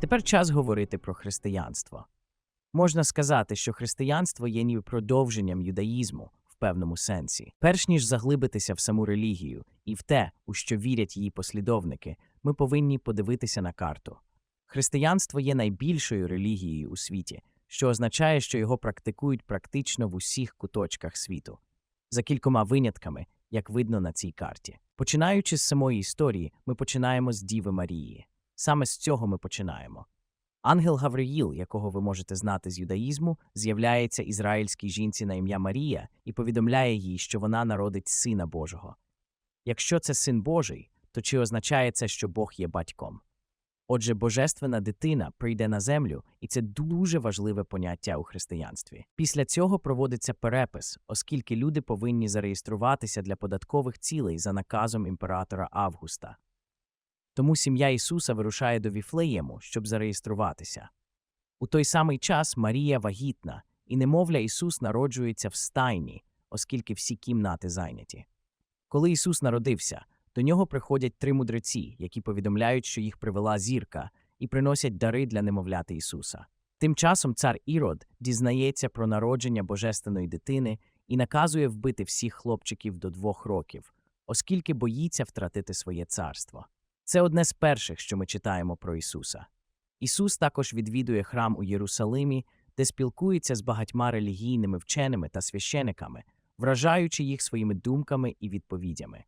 Тепер час говорити про християнство. Можна сказати, що християнство є ніби продовженням юдаїзму в певному сенсі. Перш ніж заглибитися в саму релігію і в те, у що вірять її послідовники, ми повинні подивитися на карту. Християнство є найбільшою релігією у світі, що означає, що його практикують практично в усіх куточках світу, за кількома винятками, як видно на цій карті. Починаючи з самої історії, ми починаємо з Діви Марії. Саме з цього ми починаємо. Ангел Гавриїл, якого ви можете знати з юдаїзму, з'являється ізраїльській жінці на ім'я Марія і повідомляє їй, що вона народить Сина Божого. Якщо це син Божий, то чи означає це, що Бог є батьком? Отже, божественна дитина прийде на землю, і це дуже важливе поняття у християнстві. Після цього проводиться перепис, оскільки люди повинні зареєструватися для податкових цілей за наказом імператора Августа. Тому сім'я Ісуса вирушає до Віфлеєму, щоб зареєструватися. У той самий час Марія вагітна, і немовля Ісус народжується в стайні, оскільки всі кімнати зайняті. Коли Ісус народився, до нього приходять три мудреці, які повідомляють, що їх привела зірка, і приносять дари для немовляти Ісуса. Тим часом цар Ірод дізнається про народження божественної дитини і наказує вбити всіх хлопчиків до двох років, оскільки боїться втратити своє царство. Це одне з перших, що ми читаємо про Ісуса. Ісус також відвідує храм у Єрусалимі, де спілкується з багатьма релігійними вченими та священиками, вражаючи їх своїми думками і відповідями.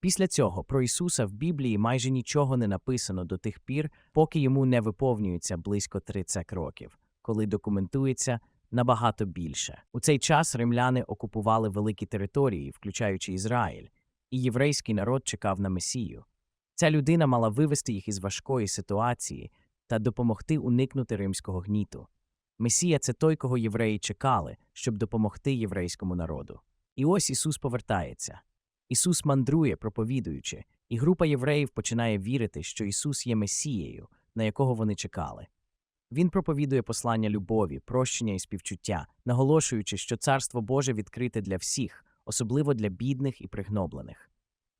Після цього про Ісуса в Біблії майже нічого не написано до тих пір, поки йому не виповнюється близько 30 років, коли документується набагато більше. У цей час римляни окупували великі території, включаючи Ізраїль, і єврейський народ чекав на Месію. Ця людина мала вивести їх із важкої ситуації та допомогти уникнути римського гніту. Месія це той, кого євреї чекали, щоб допомогти єврейському народу. І ось Ісус повертається. Ісус мандрує, проповідуючи, і група євреїв починає вірити, що Ісус є Месією, на якого вони чекали. Він проповідує послання любові, прощення і співчуття, наголошуючи, що Царство Боже відкрите для всіх, особливо для бідних і пригноблених.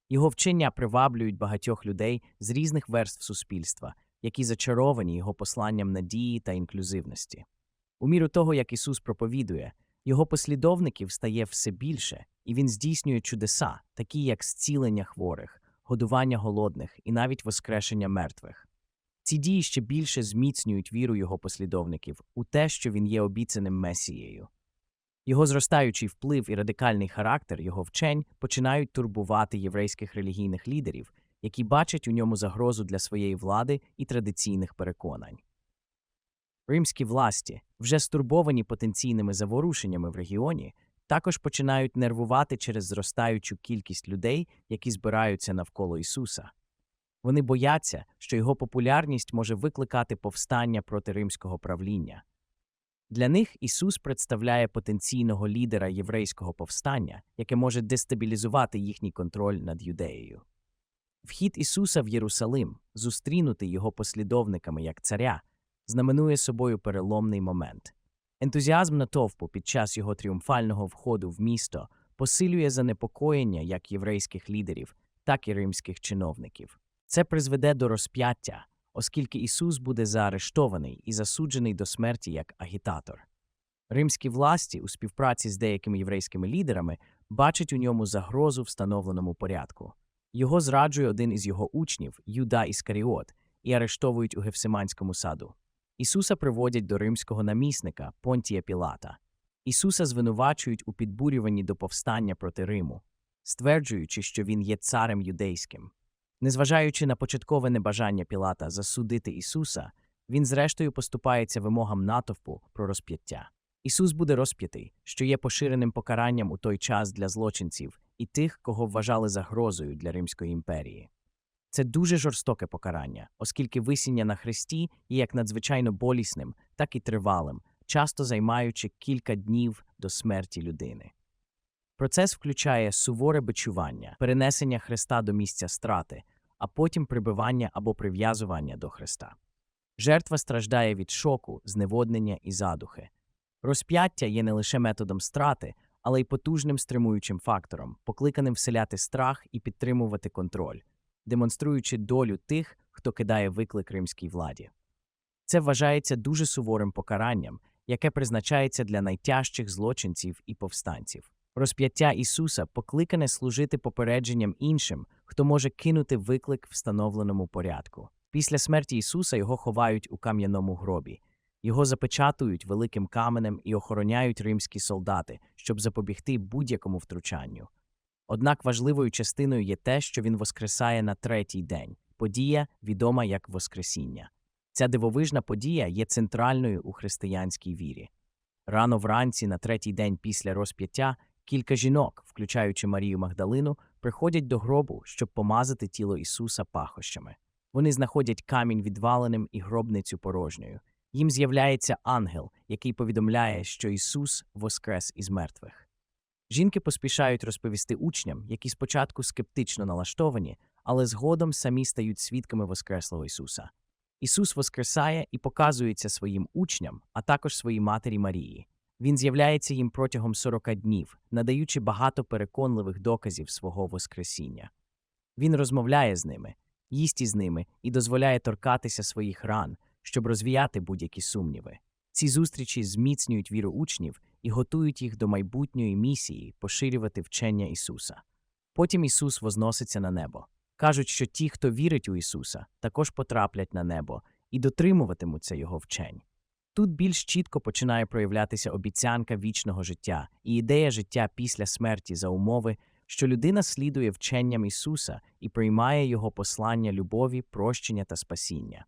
Його вчення приваблюють багатьох людей з різних верств суспільства, які зачаровані його посланням надії та інклюзивності. У міру того, як Ісус проповідує, його послідовників стає все більше, і він здійснює чудеса, такі як зцілення хворих, годування голодних і навіть воскрешення мертвих. Ці дії ще більше зміцнюють віру його послідовників у те, що він є обіцяним месією. Його зростаючий вплив і радикальний характер його вчень починають турбувати єврейських релігійних лідерів, які бачать у ньому загрозу для своєї влади і традиційних переконань. Римські власті, вже стурбовані потенційними заворушеннями в регіоні, також починають нервувати через зростаючу кількість людей, які збираються навколо Ісуса. Вони бояться, що його популярність може викликати повстання проти римського правління. Для них Ісус представляє потенційного лідера єврейського повстання, яке може дестабілізувати їхній контроль над юдеєю. Вхід Ісуса в Єрусалим, зустрінутий його послідовниками як царя, знаменує собою переломний момент. Ентузіазм натовпу під час його тріумфального входу в місто посилює занепокоєння як єврейських лідерів, так і римських чиновників. Це призведе до розп'яття, оскільки Ісус буде заарештований і засуджений до смерті як агітатор. Римські власті у співпраці з деякими єврейськими лідерами бачать у ньому загрозу встановленому порядку. Його зраджує один із його учнів, Юда Іскаріот, і арештовують у Гефсиманському саду. Ісуса приводять до римського намісника Понтія Пілата. Ісуса звинувачують у підбурюванні до повстання проти Риму, стверджуючи, що він є царем юдейським. Незважаючи на початкове небажання Пілата засудити Ісуса, він зрештою поступається вимогам натовпу про розп'яття. Ісус буде розп'ятий, що є поширеним покаранням у той час для злочинців і тих, кого вважали загрозою для Римської імперії. Це дуже жорстоке покарання, оскільки висіння на хресті є як надзвичайно болісним, так і тривалим, часто займаючи кілька днів до смерті людини. Процес включає суворе бичування, перенесення хреста до місця страти, а потім прибивання або прив'язування до хреста. Жертва страждає від шоку, зневоднення і задухи. Розп'яття є не лише методом страти, але й потужним стримуючим фактором, покликаним вселяти страх і підтримувати контроль, демонструючи долю тих, хто кидає виклик римській владі. Це вважається дуже суворим покаранням, яке призначається для найтяжчих злочинців і повстанців. Розп'яття Ісуса покликане служити попередженням іншим, хто може кинути виклик встановленому порядку. Після смерті Ісуса його ховають у кам'яному гробі. Його запечатують великим каменем і охороняють римські солдати, щоб запобігти будь-якому втручанню. Однак важливою частиною є те, що він воскресає на третій день подія, відома як Воскресіння. Ця дивовижна подія є центральною у християнській вірі. Рано вранці, на третій день після розп'яття, кілька жінок, включаючи Марію Магдалину, приходять до гробу, щоб помазати тіло Ісуса пахощами. Вони знаходять камінь відваленим і гробницю порожньою. Їм з'являється ангел, який повідомляє, що Ісус воскрес із мертвих. Жінки поспішають розповісти учням, які спочатку скептично налаштовані, але згодом самі стають свідками Воскреслого Ісуса. Ісус воскресає і показується своїм учням, а також своїй матері Марії. Він з'являється їм протягом 40 днів, надаючи багато переконливих доказів свого Воскресіння. Він розмовляє з ними, їсть із ними і дозволяє торкатися своїх ран, щоб розвіяти будь-які сумніви. Ці зустрічі зміцнюють віру учнів і готують їх до майбутньої місії поширювати вчення Ісуса. Потім Ісус возноситься на небо. Кажуть, що ті, хто вірить у Ісуса, також потраплять на небо і дотримуватимуться Його вчень. Тут більш чітко починає проявлятися обіцянка вічного життя і ідея життя після смерті за умови, що людина слідує вченням Ісуса і приймає Його послання любові, прощення та спасіння.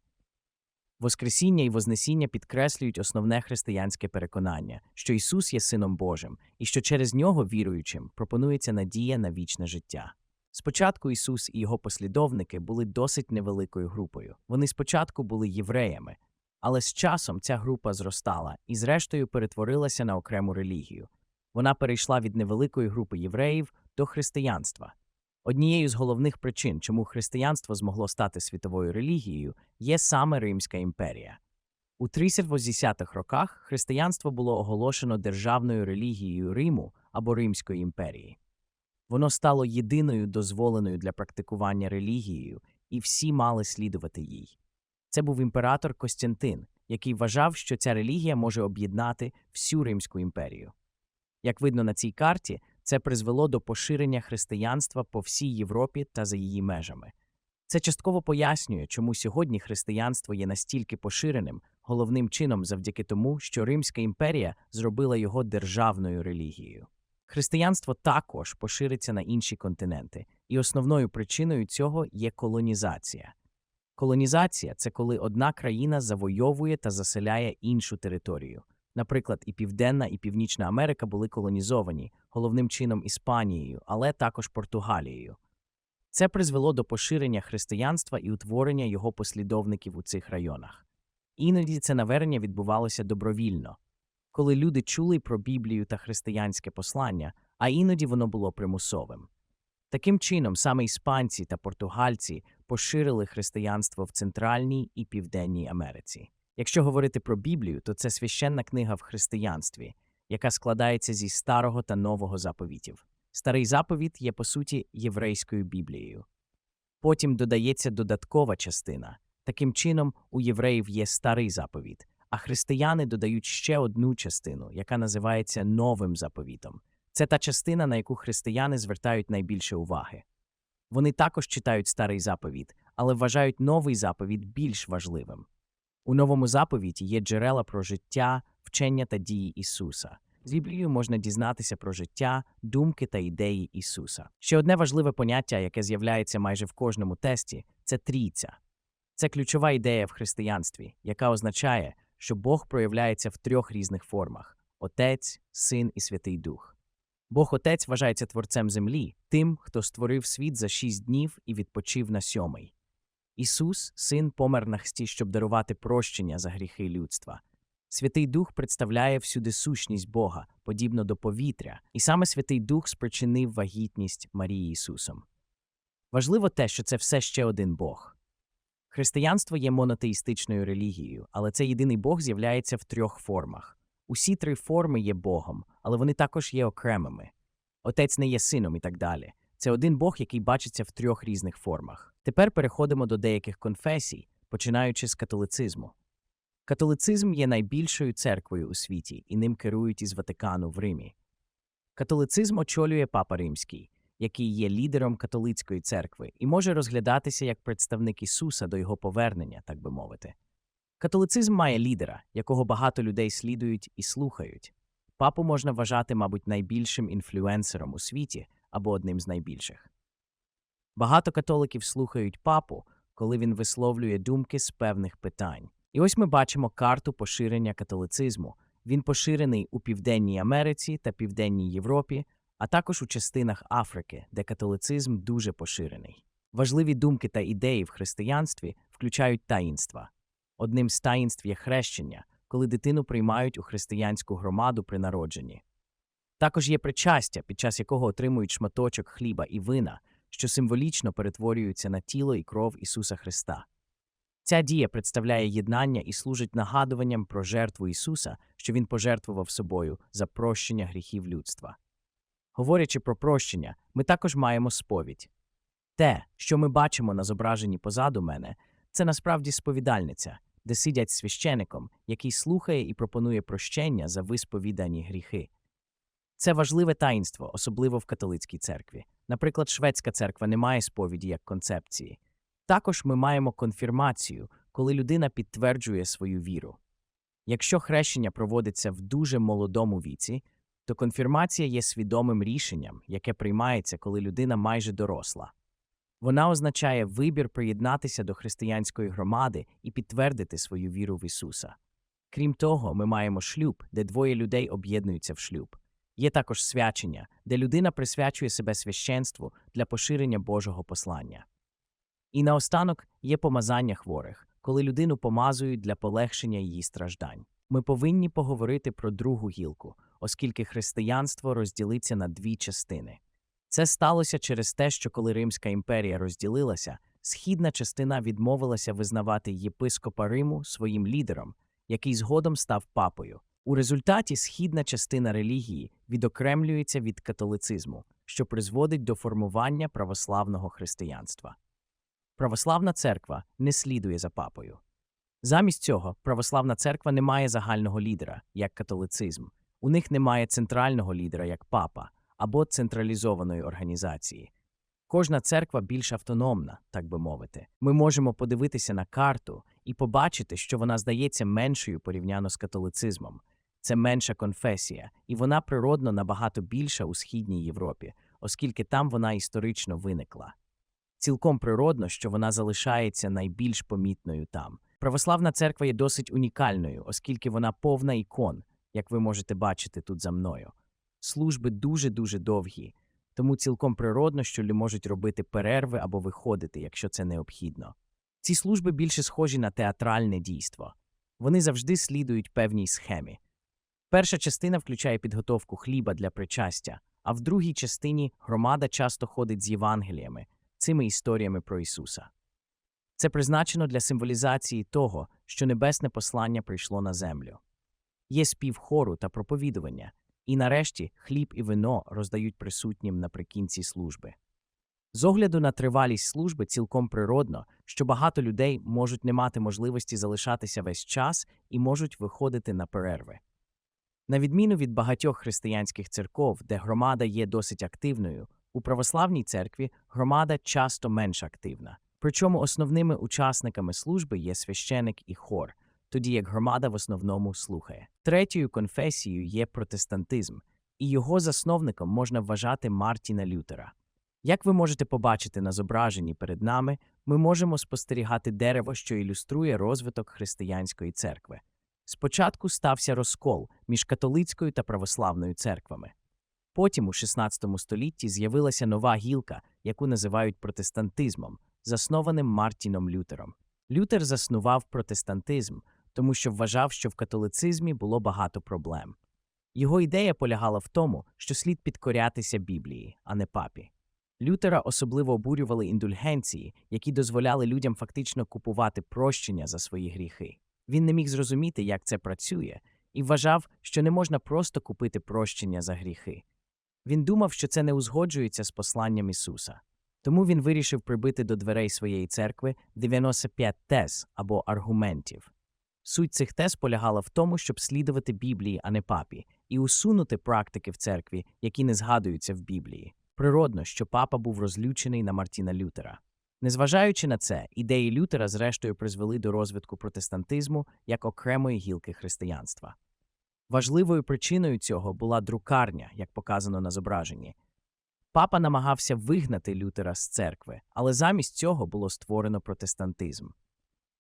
Воскресіння і Вознесіння підкреслюють основне християнське переконання, що Ісус є Сином Божим і що через нього віруючим пропонується надія на вічне життя. Спочатку Ісус і його послідовники були досить невеликою групою. Вони спочатку були євреями, але з часом ця група зростала і, зрештою, перетворилася на окрему релігію. Вона перейшла від невеликої групи євреїв до християнства. Однією з головних причин, чому християнство змогло стати світовою релігією, є саме Римська імперія. У 380-х роках християнство було оголошено державною релігією Риму або Римської імперії. Воно стало єдиною дозволеною для практикування релігією, і всі мали слідувати їй. Це був імператор Костянтин, який вважав, що ця релігія може об'єднати всю Римську імперію. Як видно на цій карті, це призвело до поширення християнства по всій Європі та за її межами. Це частково пояснює, чому сьогодні християнство є настільки поширеним, головним чином завдяки тому, що Римська імперія зробила його державною релігією. Християнство також пошириться на інші континенти, і основною причиною цього є колонізація. Колонізація це коли одна країна завойовує та заселяє іншу територію. Наприклад, і Південна, і Північна Америка були колонізовані, головним чином Іспанією, але також Португалією. Це призвело до поширення християнства і утворення його послідовників у цих районах. Іноді це навернення відбувалося добровільно, коли люди чули про Біблію та християнське послання, а іноді воно було примусовим. Таким чином, саме іспанці та португальці поширили християнство в Центральній і Південній Америці. Якщо говорити про Біблію, то це священна книга в християнстві, яка складається зі старого та нового заповітів. Старий заповіт є, по суті, єврейською Біблією. Потім додається додаткова частина. Таким чином, у євреїв є старий заповіт, а християни додають ще одну частину, яка називається новим заповітом. Це та частина, на яку християни звертають найбільше уваги. Вони також читають старий заповіт, але вважають новий заповіт більш важливим. У новому заповіті є джерела про життя, вчення та дії Ісуса. З Біблією можна дізнатися про життя, думки та ідеї Ісуса. Ще одне важливе поняття, яке з'являється майже в кожному тесті, це трійця. Це ключова ідея в християнстві, яка означає, що Бог проявляється в трьох різних формах: Отець, Син і Святий Дух. Бог Отець вважається творцем землі, тим, хто створив світ за шість днів і відпочив на сьомий. Ісус, син, помер на хсті, щоб дарувати прощення за гріхи людства. Святий Дух представляє всюди сущність Бога, подібно до повітря, і саме Святий Дух спричинив вагітність Марії Ісусом. Важливо те, що це все ще один Бог. Християнство є монотеїстичною релігією, але цей єдиний Бог з'являється в трьох формах. Усі три форми є Богом, але вони також є окремими. Отець не є сином і так далі. Це один Бог, який бачиться в трьох різних формах. Тепер переходимо до деяких конфесій, починаючи з католицизму. Католицизм є найбільшою церквою у світі, і ним керують із Ватикану в Римі. Католицизм очолює Папа Римський, який є лідером католицької церкви і може розглядатися як представник Ісуса до його повернення, так би мовити. Католицизм має лідера, якого багато людей слідують і слухають. Папу можна вважати, мабуть, найбільшим інфлюенсером у світі або одним з найбільших. Багато католиків слухають папу, коли він висловлює думки з певних питань. І ось ми бачимо карту поширення католицизму. Він поширений у Південній Америці та Південній Європі, а також у частинах Африки, де католицизм дуже поширений. Важливі думки та ідеї в християнстві включають таїнства. Одним з таїнств є хрещення, коли дитину приймають у християнську громаду при народженні. Також є причастя, під час якого отримують шматочок хліба і вина, що символічно перетворюються на тіло і кров Ісуса Христа. Ця дія представляє єднання і служить нагадуванням про жертву Ісуса, що Він пожертвував собою за прощення гріхів людства. Говорячи про прощення, ми також маємо сповідь. Те, що ми бачимо на зображенні позаду мене, це насправді сповідальниця, де сидять священиком, який слухає і пропонує прощення за висповідані гріхи. Це важливе таїнство, особливо в католицькій церкві. Наприклад, шведська церква не має сповіді як концепції. Також ми маємо конфірмацію, коли людина підтверджує свою віру. Якщо хрещення проводиться в дуже молодому віці, то конфірмація є свідомим рішенням, яке приймається, коли людина майже доросла. Вона означає вибір приєднатися до християнської громади і підтвердити свою віру в Ісуса. Крім того, ми маємо шлюб, де двоє людей об'єднуються в шлюб. Є також свячення, де людина присвячує себе священству для поширення Божого послання. І наостанок є помазання хворих, коли людину помазують для полегшення її страждань. Ми повинні поговорити про другу гілку, оскільки християнство розділиться на дві частини. Це сталося через те, що коли Римська імперія розділилася, східна частина відмовилася визнавати єпископа Риму своїм лідером, який згодом став папою. У результаті східна частина релігії відокремлюється від католицизму, що призводить до формування православного християнства. Православна церква не слідує за папою. Замість цього православна церква не має загального лідера, як католицизм. У них немає центрального лідера, як папа, або централізованої організації. Кожна церква більш автономна, так би мовити. Ми можемо подивитися на карту і побачити, що вона здається меншою порівняно з католицизмом. Це менша конфесія, і вона природно набагато більша у східній Європі, оскільки там вона історично виникла. Цілком природно, що вона залишається найбільш помітною там. Православна церква є досить унікальною, оскільки вона повна ікон, як ви можете бачити тут за мною. Служби дуже-дуже довгі, тому цілком природно, що люди можуть робити перерви або виходити, якщо це необхідно. Ці служби більше схожі на театральне дійство. Вони завжди слідують певній схемі. Перша частина включає підготовку хліба для причастя, а в другій частині громада часто ходить з Євангеліями, цими історіями про Ісуса. Це призначено для символізації того, що небесне послання прийшло на землю. Є спів хору та проповідування, і нарешті хліб і вино роздають присутнім наприкінці служби. З огляду на тривалість служби цілком природно, що багато людей можуть не мати можливості залишатися весь час і можуть виходити на перерви. На відміну від багатьох християнських церков, де громада є досить активною, у православній церкві громада часто менш активна. Причому основними учасниками служби є священик і хор, тоді як громада в основному слухає. Третьою конфесією є протестантизм, і його засновником можна вважати Мартіна Лютера. Як ви можете побачити на зображенні перед нами, ми можемо спостерігати дерево, що ілюструє розвиток християнської церкви. Спочатку стався розкол між католицькою та православною церквами. Потім, у XVI столітті, з'явилася нова гілка, яку називають протестантизмом, заснованим Мартіном Лютером. Лютер заснував протестантизм, тому що вважав, що в католицизмі було багато проблем. Його ідея полягала в тому, що слід підкорятися Біблії, а не папі. Лютера особливо обурювали індульгенції, які дозволяли людям фактично купувати прощення за свої гріхи. Він не міг зрозуміти, як це працює, і вважав, що не можна просто купити прощення за гріхи. Він думав, що це не узгоджується з посланням Ісуса. Тому він вирішив прибити до дверей своєї церкви 95 тез або аргументів. Суть цих тез полягала в тому, щоб слідувати Біблії, а не папі, і усунути практики в церкві, які не згадуються в Біблії. Природно, що папа був розлючений на Мартіна Лютера. Незважаючи на це, ідеї Лютера зрештою призвели до розвитку протестантизму як окремої гілки християнства. Важливою причиною цього була друкарня, як показано на зображенні. Папа намагався вигнати Лютера з церкви, але замість цього було створено протестантизм.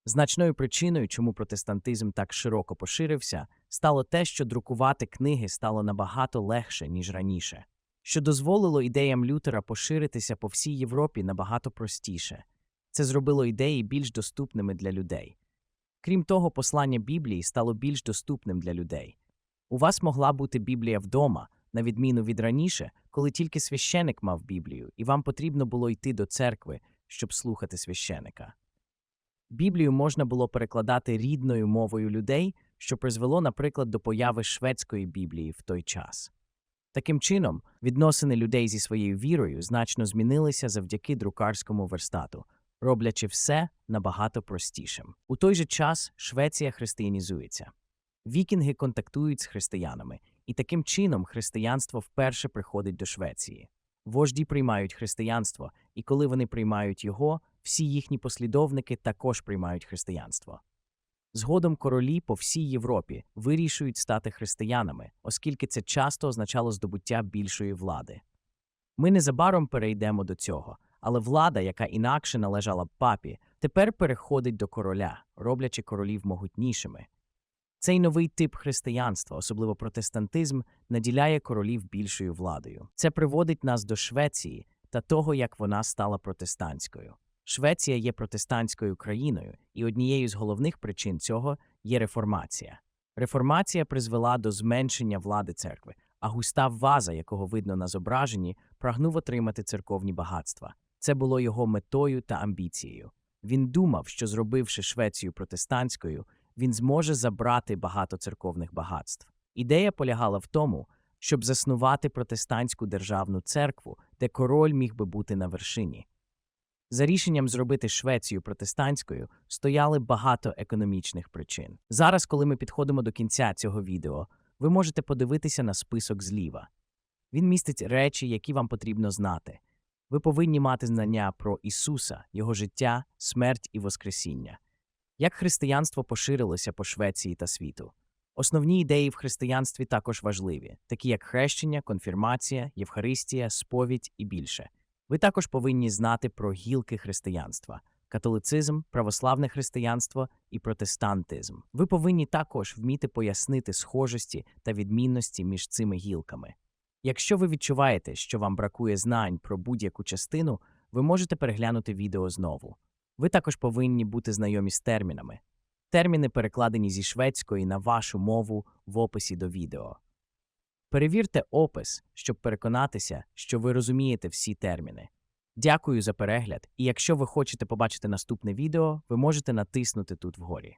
Значною причиною, чому протестантизм так широко поширився, стало те, що друкувати книги стало набагато легше, ніж раніше, що дозволило ідеям Лютера поширитися по всій Європі набагато простіше. Це зробило ідеї більш доступними для людей. Крім того, послання Біблії стало більш доступним для людей. У вас могла бути Біблія вдома, на відміну від раніше, коли тільки священик мав Біблію, і вам потрібно було йти до церкви, щоб слухати священика. Біблію можна було перекладати рідною мовою людей, що призвело, наприклад, до появи шведської Біблії в той час. Таким чином, відносини людей зі своєю вірою значно змінилися завдяки друкарському верстату, роблячи все набагато простішим. У той же час Швеція християнізується. Вікінги контактують з християнами, і таким чином християнство вперше приходить до Швеції. Вожді приймають християнство, і коли вони приймають його, всі їхні послідовники також приймають християнство. Згодом королі по всій Європі вирішують стати християнами, оскільки це часто означало здобуття більшої влади. Ми незабаром перейдемо до цього, але влада, яка інакше належала б папі, тепер переходить до короля, роблячи королів могутнішими. Цей новий тип християнства, особливо протестантизм, наділяє королів більшою владою. Це приводить нас до Швеції та того, як вона стала протестантською. Швеція є протестантською країною, і однією з головних причин цього є реформація. Реформація призвела до зменшення влади церкви, а Густав Ваза, якого видно на зображенні, прагнув отримати церковні багатства. Це було його метою та амбіцією. Він думав, що зробивши Швецію протестантською, він зможе забрати багато церковних багатств. Ідея полягала в тому, щоб заснувати протестантську державну церкву, де король міг би бути на вершині. За рішенням зробити Швецію протестантською стояли багато економічних причин. Зараз, коли ми підходимо до кінця цього відео, ви можете подивитися на список зліва. Він містить речі, які вам потрібно знати. Ви повинні мати знання про Ісуса, Його життя, смерть і Воскресіння. Як християнство поширилося по Швеції та світу? Основні ідеї в християнстві також важливі, такі як хрещення, конфірмація, Євхаристія, сповідь і більше. Ви також повинні знати про гілки християнства католицизм, православне християнство і протестантизм. Ви повинні також вміти пояснити схожості та відмінності між цими гілками. Якщо ви відчуваєте, що вам бракує знань про будь-яку частину, ви можете переглянути відео знову. Ви також повинні бути знайомі з термінами. Терміни перекладені зі шведської на вашу мову в описі до відео. Перевірте опис, щоб переконатися, що ви розумієте всі терміни. Дякую за перегляд, і якщо ви хочете побачити наступне відео, ви можете натиснути тут вгорі.